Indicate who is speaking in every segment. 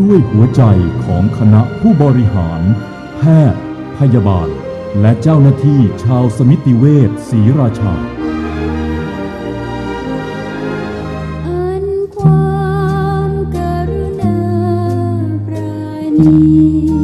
Speaker 1: ด้วยหัวใจของคณะผู้บริหาร แพทย์ พยาบาล และเจ้าหน้าที่ชาวสมิติเวชศรีราชา
Speaker 2: ความกรุณาปราณี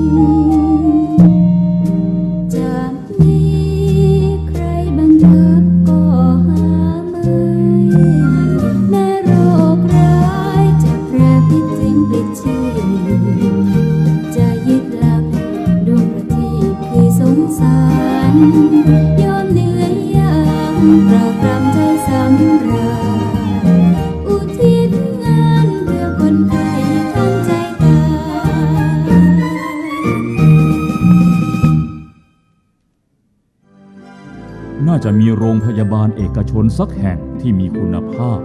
Speaker 2: จะมีโรงพยา
Speaker 1: บาลเอกชนสักแห่งที่มีคุณภาพ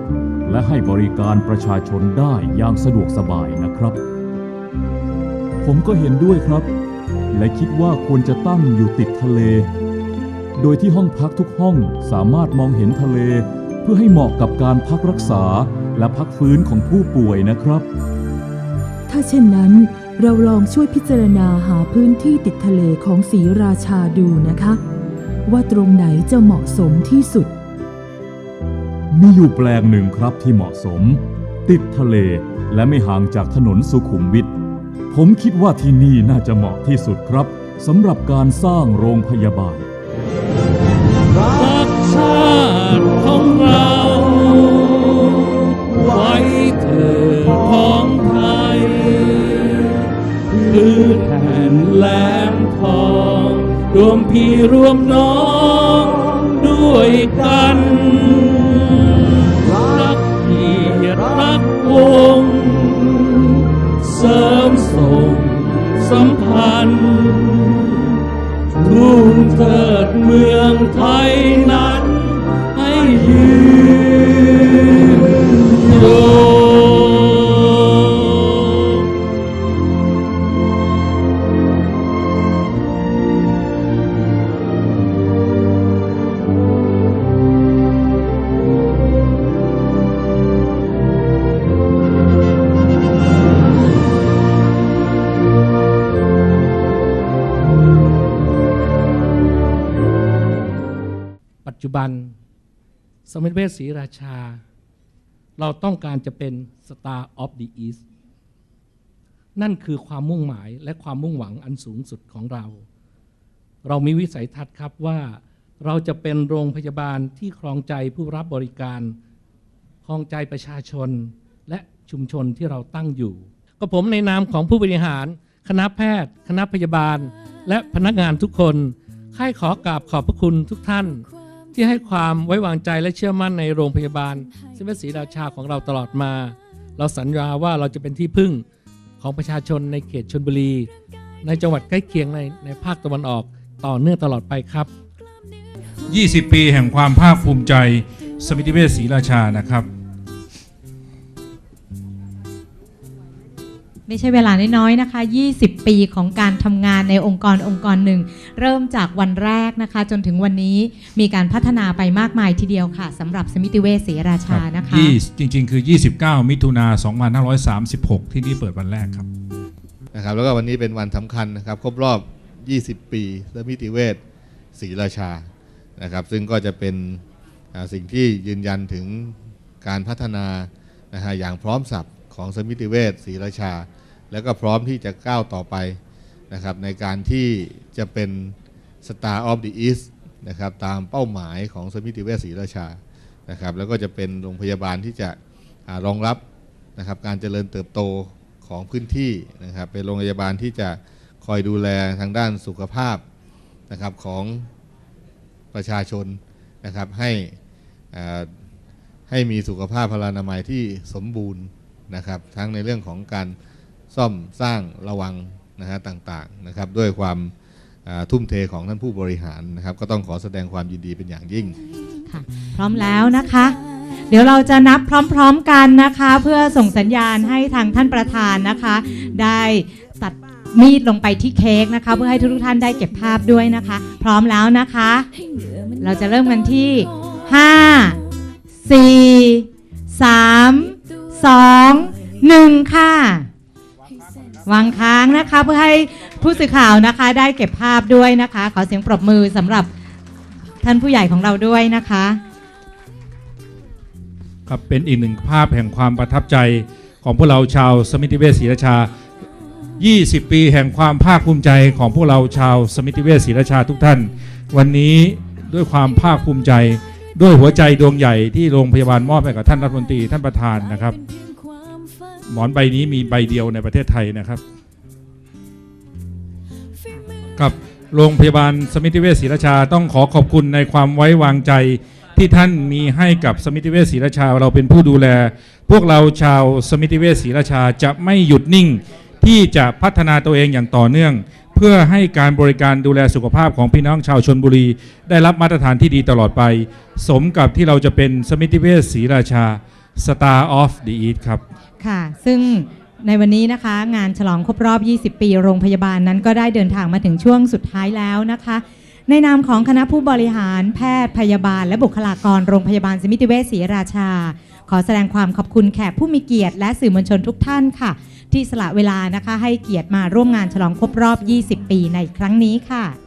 Speaker 1: และให้บริการประชาชนได้อย่างสะดวกสบายนะครับ ผมก็เห็นด้วยครับ และคิดว่าควรจะตั้งอยู่ติดทะเล โดยที่ห้องพักทุกห้องสามารถมองเห็นทะเล เพื่อให้เหมาะกับการพักรักษาและพักฟื้นของผู้ป่วยนะครับ
Speaker 3: ถ้าเช่นนั้นเราลองช่วยพิจารณาหาพื้นที่ติดทะเลของศรีราชาดูนะคะ ว่าตรงไหนจะเหมาะสมที่สุด
Speaker 1: มีอยู่แปลงหนึ่งครับที่เหมาะสม ติดทะเลและไม่ห่างจากถนนสุขุมวิทผมคิดว่าที่นี่น่าจะเหมาะที่สุดครับสำหรับการสร้างโรงพยาบาล
Speaker 4: วมพี่รวมน้องด้วยกัน จจุบัน สมเด็จพระศรีราชา เราต้องการจะเป็น Star of the East นั่นคือความมุ่งหมายและความมุ่งหวังอันสูงสุดของเรา เรามีวิสัยทัศน์ครับว่าเราจะเป็นโรงพยาบาลที่ครองใจผู้รับบริการ ครองใจประชาชน และชุมชนที่เราตั้งอยู่ ก็ผมในนามของผู้บริหาร คณะแพทย์ คณะพยาบาล และพนักงานทุกคนค่ายขอกราบขอบพระคุณทุกท่าน ที่ให้ความไว้วางใจและเชื่อมั่นในโรงพยาบาลสมเด็จศรีราชาของเราตลอดมา เราสัญญาว่าเราจะเป็นที่พึ่งของประชาชนในเขตชนบุรี ในจังหวัดใกล้เคียงในในภาคตะวันออกต่อเนื่องตลอดไปครับ
Speaker 5: 20 ปีแห่งความภาคภูมิใจ สมิติเวชศรีราชานะครับ
Speaker 6: ไม่ใช่เวลาน้อยๆนะคะ 20 ปีของการทำงานในองค์กรองค์กรหนึ่ง เริ่มจากวันแรกนะคะ จนถึงวันนี้มีการพัฒนาไปมากมายทีเดียวค่ะสำหรับสมิติเวชศรีราชานะคะ
Speaker 5: ยี่จริง ๆ คือ 29 มิถุนา2536 ที่นี่เปิดวันแรกครับ
Speaker 7: นะครับแล้วก็วันนี้เป็นวันสำคัญนะครับ ครบรอบ 20 ปีและมิติเวชศรีราชานะครับซึ่งก็จะเป็นอ่าสิ่งที่ยืนยันถึงการพัฒนานะฮะอย่างพร้อมสับ ของสมิติเวชศรีราชา แล้วก็พร้อมที่จะก้าวต่อไปนะครับในการที่จะเป็น Star of the East นะครับตามเป้าหมายของสมิติเวชศรีราชานะครับแล้วก็จะเป็นโรงพยาบาลที่จะอรองรับนะครับการเจริญเติบโตของพื้นที่นะครับเป็นโรงพยาบาลที่จะคอยดูแลทางด้านสุขภาพนะครับของประชาชนนะครับให้ให้มีสุขภาพพลานามัยที่สมบูรณ์ นะครับ ทั้งในเรื่องของการซ่อมสร้างระวังนะฮะต่างๆนะครับ ด้วยความทุ่มเทของท่านผู้บริหารนะครับ ก็ต้องขอแสดงความยินดีเป็นอย่างยิ่ง
Speaker 6: ค่ะพร้อมแล้วนะคะ เดี๋ยวเราจะนับพร้อมๆกันนะคะ เพื่อส่งสัญญาณให้ทางท่านประธานนะคะ ได้ตัดมีดลงไปที่เค้กนะคะ เพื่อให้ทุกท่านได้เก็บภาพด้วยนะคะ พร้อมแล้วนะคะ เราจะเริ่มกันที่ 5 4 3 2 1ค่ะ
Speaker 2: ให้แส
Speaker 6: วางค้างนะคะเพื่อให้ผู้สื่อข่าวนะคะได้เก็บภาพด้วยนะคะ ขอเสียงปรบมือสำหรับท่านผู้ใหญ่ของเราด้วยนะคะ
Speaker 5: ครับเป็นอีกหนึ่งภาพแห่งความประทับใจของพวกเราชาวสมิติเวชศรีราชา 20 ปีแห่งความภาคภูมิใจของพวกเราชาวสมิติเวชศรีราชาทุกท่าน วันนี้ด้วยความภาคภูมิใจ ด้วยหัวใจดวงใหญ่ที่โรงพยาบาลมอบให้กับท่านรัฐมนตรีท่านประธานนะครับ หมอนใบนี้มีใบเดียวในประเทศไทยนะครับ กับโรงพยาบาลสมิติเวชศรีราชาต้องขอขอบคุณในความไว้วางใจที่ท่านมีให้กับสมิติเวชศรีราชาเราเป็นผู้ดูแล พวกเราชาวสมิติเวชศรีราชาจะไม่หยุดนิ่ง ที่จะพัฒนาตัวเองอย่างต่อเนื่อง พื่อให้การบริการดูแลสุขภาพของพี่น้องชาวชนบุรี ได้รับมาตรฐานที่ดีตลอดไป สมกับที่เราจะเป็นสมิติเวชศรีราชา Star of the East ครับ
Speaker 6: ค่ะ ซึ่งในวันนี้นะคะงานฉลองครบรอบ 20 ปีโรงพยาบาลนั้นก็ได้เดินทางมาถึงช่วงสุดท้ายแล้วนะคะ ในนามของคณะผู้บริหารแพทย์พยาบาล และบุคลากรโรงพยาบาลสมิติเวชศรีราชา ขอแสดงความขอบคุณแขกผู้มีเกียรติและสื่อมวลชนทุกท่านค่ะ ที่สละเวลานะคะ ให้เกียรติมาร่วมงานฉลองครบรอบ 20 ปีในครั้งนี้ค่ะ